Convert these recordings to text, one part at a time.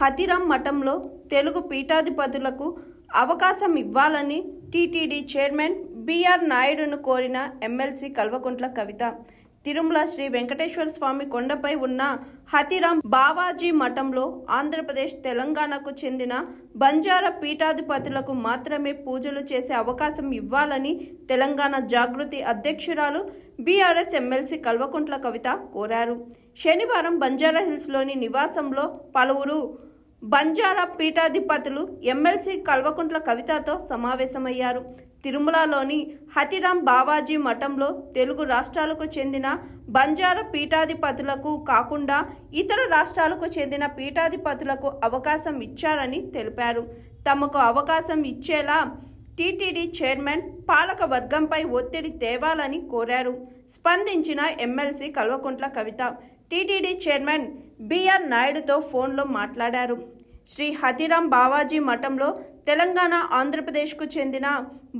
హతిరం మఠంలో తెలుగు పీఠాధిపతులకు అవకాశం ఇవ్వాలని టీటీడీ చైర్మన్ బిఆర్ నాయుడును కోరిన ఎమ్మెల్సీ కల్వకుంట్ల కవిత. తిరుమల శ్రీ వెంకటేశ్వర స్వామి కొండపై ఉన్న హతిరాం బావాజీ మఠంలో ఆంధ్రప్రదేశ్ తెలంగాణకు చెందిన బంజారా పీఠాధిపతులకు మాత్రమే పూజలు చేసే అవకాశం ఇవ్వాలని తెలంగాణ జాగృతి అధ్యక్షురాలు బీఆర్ఎస్ ఎమ్మెల్సీ కల్వకుంట్ల కవిత కోరారు. శనివారం బంజారా హిల్స్లోని నివాసంలో పలువురు బంజారా పీఠాధిపతులు ఎమ్మెల్సీ కల్వకుంట్ల కవితతో సమావేశమయ్యారు. తిరుమలలోని హతిరాం బావాజీ మఠంలో తెలుగు రాష్ట్రాలకు చెందిన బంజారా పీఠాధిపతులకు కాకుండా ఇతర రాష్ట్రాలకు చెందిన పీఠాధిపతులకు అవకాశం ఇచ్చారని తెలిపారు. తమకు అవకాశం ఇచ్చేలా టీటీడీ చైర్మన్ పాలక వర్గంపై ఒత్తిడి తేవాలని కోరారు. స్పందించిన MLC Kalvakuntla Kavitha TTD chairman BR నాయుడుతో ఫోన్లో మాట్లాడారు. శ్రీ హతిరాం బావాజీ మఠంలో తెలంగాణ ఆంధ్రప్రదేశ్కు చెందిన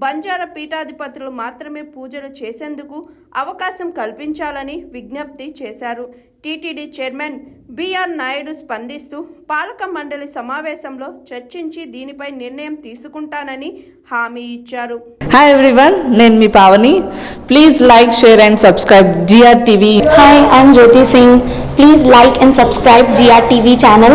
బంజారా పీఠాధిపతులు మాత్రమే పూజలు చేసేందుకు అవకాశం కల్పించాలని విజ్ఞప్తి చేశారు టీటీడీ చైర్మన్ బిఆర్ నాయుడు స్పందిస్తూ పాలక మండలి సమావేశంలో చర్చించి దీనిపై నిర్ణయం తీసుకుంటానని హామీ ఇచ్చారు హాయ్ ఎవ్రీవన్ నేను మీ Pavani please like share and subscribe GR TV Hi, I'm Jyoti Singh. Please like and subscribe GRTV channel.